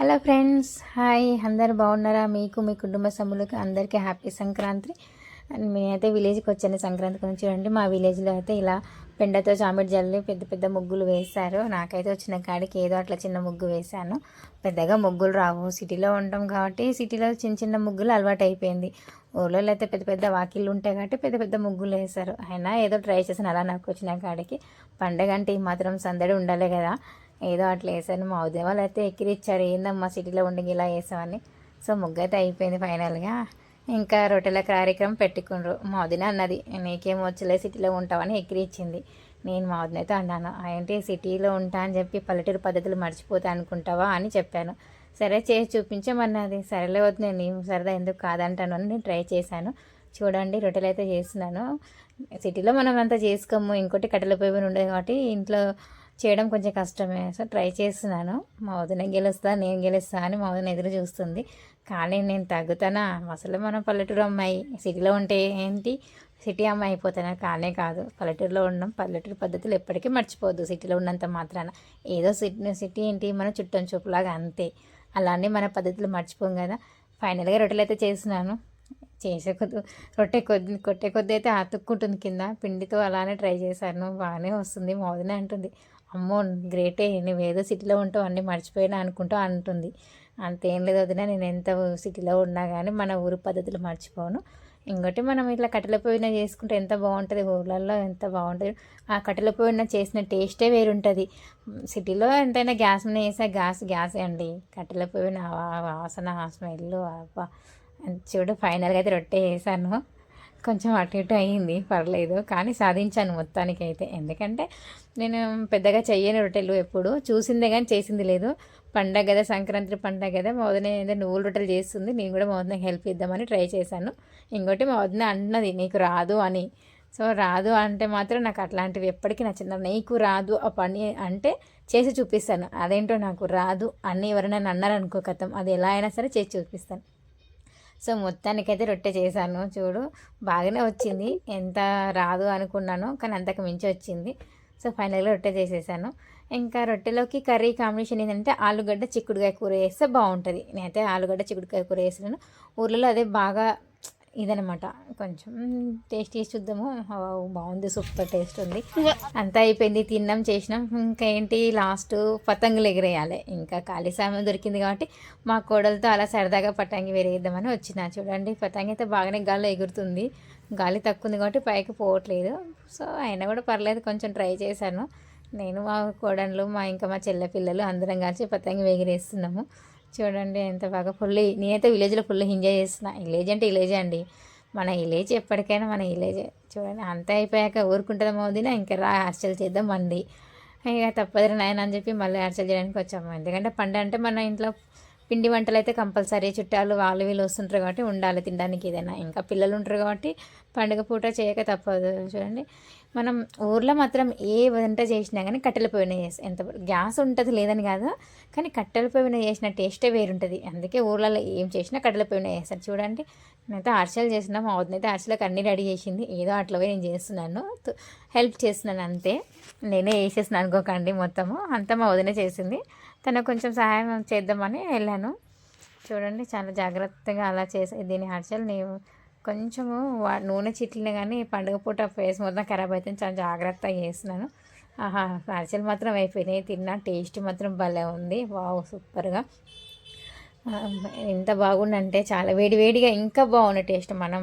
Hello friends hi అందరు బాగున్నారా? మీకు మీ కుటుంబ సభ్యులకి అందరికీ హ్యాపీ సంక్రాంతి. అండ్ నేనైతే విలేజ్కి వచ్చాను సంక్రాంతి గురించి. చూడండి మా విలేజ్లో అయితే ఇలా పెండతో చామిడి జల్లి పెద్ద పెద్ద ముగ్గులు వేశారు. నాకైతే వచ్చిన కాడికి ఏదో అట్లా చిన్న ముగ్గు వేశాను. పెద్దగా ముగ్గులు రావు. సిటీలో ఉంటాం కాబట్టి సిటీలో చిన్న చిన్న ముగ్గులు అలవాటు అయిపోయింది. ఊళ్ళో అయితే పెద్ద పెద్ద వాకిళ్ళు ఉంటాయి కాబట్టి పెద్ద పెద్ద ముగ్గులు వేశారు. అయినా ఏదో ట్రై చేశాను అలా నాకు వచ్చిన కాడికి. పండగ అంటే ఈ మాత్రం సందడి ఉండాలి కదా. ఏదో అట్లా వేసాను మా ఉదయం వాళ్ళు అయితే ఎక్కిరిచ్చారు. ఏందమ్మా సిటీలో ఉండి ఇలా వేసామని సో ముగ్గు అయితే అయిపోయింది ఫైనల్గా. ఇంకా రొట్టెల కార్యక్రమం పెట్టుకుండ్రు మా వదిన అన్నది నీకేం వచ్చలే సిటీలో ఉంటావని ఎక్కిరిచ్చింది. నేను మా వదిన అయితే అన్నాను ఏంటి సిటీలో ఉంటా అని చెప్పి పల్లెటూరు పద్ధతులు మర్చిపోతా అనుకుంటావా అని చెప్పాను. సరే చేసి చూపించమన్నది. సరేలే వద్దు నేను సరదా ఎందుకు కాదంటాను అని నేను ట్రై చేశాను. చూడండి రొట్టెలు అయితే చేస్తున్నాను. సిటీలో మనం అంతా చేసుకోము. ఇంకోటి కట్టెల పొయ్యి ఉండదు కాబట్టి ఇంట్లో చేయడం కొంచెం కష్టమే. సో ట్రై చేస్తున్నాను. మా వదిన గెలుస్తా నేను గెలుస్తా అని మా వదిన ఎదురు చూస్తుంది. కానీ నేను తగ్గుతానా? అసలు మనం పల్లెటూరు అమ్మాయి. సిటీలో ఉంటే ఏంటి? సిటీ అమ్మాయి అయిపోతానా? కానే కాదు. పల్లెటూరులో ఉండడం పల్లెటూరు పద్ధతులు ఎప్పటికీ మర్చిపోద్దు సిటీలో ఉన్నంత మాత్రాన. ఏదో సిటీ సిటీ ఏంటి? మన చుట్టం చూపులాగా అంతే. అలానే మన పద్ధతులు మర్చిపోం కదా. ఫైనల్గా రొట్టెలు అయితే చేస్తున్నాను. చేసే కొద్ది రొట్టె కొద్ది కొట్టే కొద్ది అయితే అతుక్కుంటుంది కింద. పిండితో అలానే ట్రై చేశాను. బాగానే వస్తుంది. మోదనే అంటుంది అమ్మో గ్రేటే. నువ్వు ఏదో సిటీలో ఉంటావు అన్నీ మర్చిపోయినా అనుకుంటూ అంటుంది. అంతేం లేదు వదిన నేను ఎంత సిటీలో ఉన్నా కానీ మన ఊరు పద్ధతులు మర్చిపోను. ఇంకోటి మనం ఇట్లా కట్టెల పోయిన చేసుకుంటే ఎంత బాగుంటుంది ఊళ్ళల్లో ఎంత బాగుంటుంది. ఆ కట్టెల పోయిన చేసిన టేస్టే వేరుంటుంది. సిటీలో ఎంతైనా గ్యాస్ మీద వేసా గ్యాస్ గ్యాసే అండి. కట్టెల పోయిన వాసన స్మెల్ చూడు ఫైనల్గా అయితే రొట్టె వేసాను కొంచెం అటు ఇటు అయ్యింది పర్లేదు. కానీ సాధించాను మొత్తానికి అయితే ఎందుకంటే నేను పెద్దగా చెయ్యను రొట్టెలు ఎప్పుడు చూసిందే కానీ చేసింది లేదు. పండగ కదా సంక్రాంతి పండగ కదా మా వదిన ఏదో నువ్వుల రొట్టెలు చేస్తుంది నేను కూడా మా వదినకి హెల్ప్ ఇద్దామని ట్రై చేశాను. ఇంకోటి మా వదిన అన్నది నీకు రాదు అని. సో రాదు అంటే మాత్రం నాకు అట్లాంటివి ఎప్పటికీ నచ్చింది నీకు రాదు ఆ పని అంటే చేసి చూపిస్తాను. అదేంటో నాకు రాదు అని ఎవరైనా అన్నారనుకో కథం అది ఎలా అయినా సరే చేసి చూపిస్తాను. సో మొత్తానికైతే రొట్టె చేశాను. చూడు బాగానే వచ్చింది. ఎంత రాదు అనుకున్నాను కానీ అంతకు మించి వచ్చింది. సో ఫైనల్గా రొట్టె చేసేసాను. ఇంకా రొట్టెలోకి కర్రీ కాంబినేషన్ ఏంటంటే ఆలుగడ్డ చిక్కుడుకాయ కూర వేస్తే బాగుంటుంది. నేనైతే ఆలుగడ్డ చిక్కుడుకాయ కూర వేసాను ఊర్లలో అదే బాగా ఇదనమాట కొంచెం టేస్ట్ చేసి చూద్దాము. బాగుంది సూపర్ టేస్ట్ ఉంది. అంతా అయిపోయింది తిన్నాం చేసినాం. ఇంకా ఏంటి లాస్ట్ పతంగులు ఎగిరేయాలి. ఇంకా ఖాళీ సమయం దొరికింది కాబట్టి మా కోడలతో అలా సరదాగా పతంగి వేరేద్దామని వచ్చిన. చూడండి పతంగి అయితే బాగానే గాల్లో ఎగురుతుంది. గాలి తక్కువ ఉంది కాబట్టి పైకి పోవట్లేదు. సో అయినా కూడా పర్లేదు కొంచెం ట్రై చేశాను. నేను మా కోడళ్ళు మా ఇంకా మా చెల్లె పిల్లలు అందరం కలిసి పతంగి ఎగిరేస్తున్నాము చూడండి ఎంత బాగా ఫుల్. నేనైతే విలేజ్లో ఫుల్ ఎంజాయ్ చేస్తున్నా. విలేజ్ అంటే విలేజ్ అండి. మన విలేజ్ ఎప్పటికైనా మన విలేజే చూడండి అంతా అయిపోయాక ఊరుకుంటుంది మోదీనా ఇంకా రా హాస్టల్ చేద్దాం మండి ఇక తప్పదు నాయన అని చెప్పి మళ్ళీ హాస్టల్ చేయడానికి వచ్చాము. ఎందుకంటే పండు అంటే మన ఇంట్లో పిండి వంటలు అయితే కంపల్సరీ. చుట్టాలు వాళ్ళు వీళ్ళు వస్తుంటారు కాబట్టి ఉండాలి తినడానికి ఏదైనా. ఇంకా పిల్లలు ఉంటారు కాబట్టి పండుగ పూట చేయక తప్పదు. చూడండి. మనం ఊర్లో మాత్రం ఏ వంట చేసినా కానీ కట్టెల పొయ్యిన చేసి ఎంత గ్యాస్ ఉంటుంది లేదని కాదు. కానీ కట్టెల పొయ్యిన చేసిన టేస్టే వేరుంటుంది. అందుకే ఊర్లలో ఏం చేసినా కట్టెల పొయ్యిన చేస్తారు. చూడండి. నేనైతే అరిసెలు చేసినా మా వదినైతే అరిసెలకు అన్ని రెడీ చేసింది. ఏదో అట్లా నేను చేస్తున్నాను. హెల్ప్ చేస్తున్నాను అంతే. నేనే వేసేసిన అనుకోకండి మొత్తము. అంతా మా వదిన చేసింది. తనకు కొంచెం సహాయం చేద్దామని వెళ్ళాను. చూడండి చాలా జాగ్రత్తగా అలా చేసి దీని అరిసెలు నేను కొంచెము నూనె చిట్లిన కానీ పండుగ పూట ఫేస్ మొత్తం ఖరాబ్ అయితే చాలా జాగ్రత్తగా చేస్తున్నాను. ఆహా అరిసెలు మాత్రం అయిపోయినాయి తిన్నా టేస్ట్ మాత్రం భలే ఉంది. వావ్ సూపర్గా. ఎంత బాగుందంటే చాలా వేడి వేడిగా ఇంకా బాగుంది టేస్ట్. మనం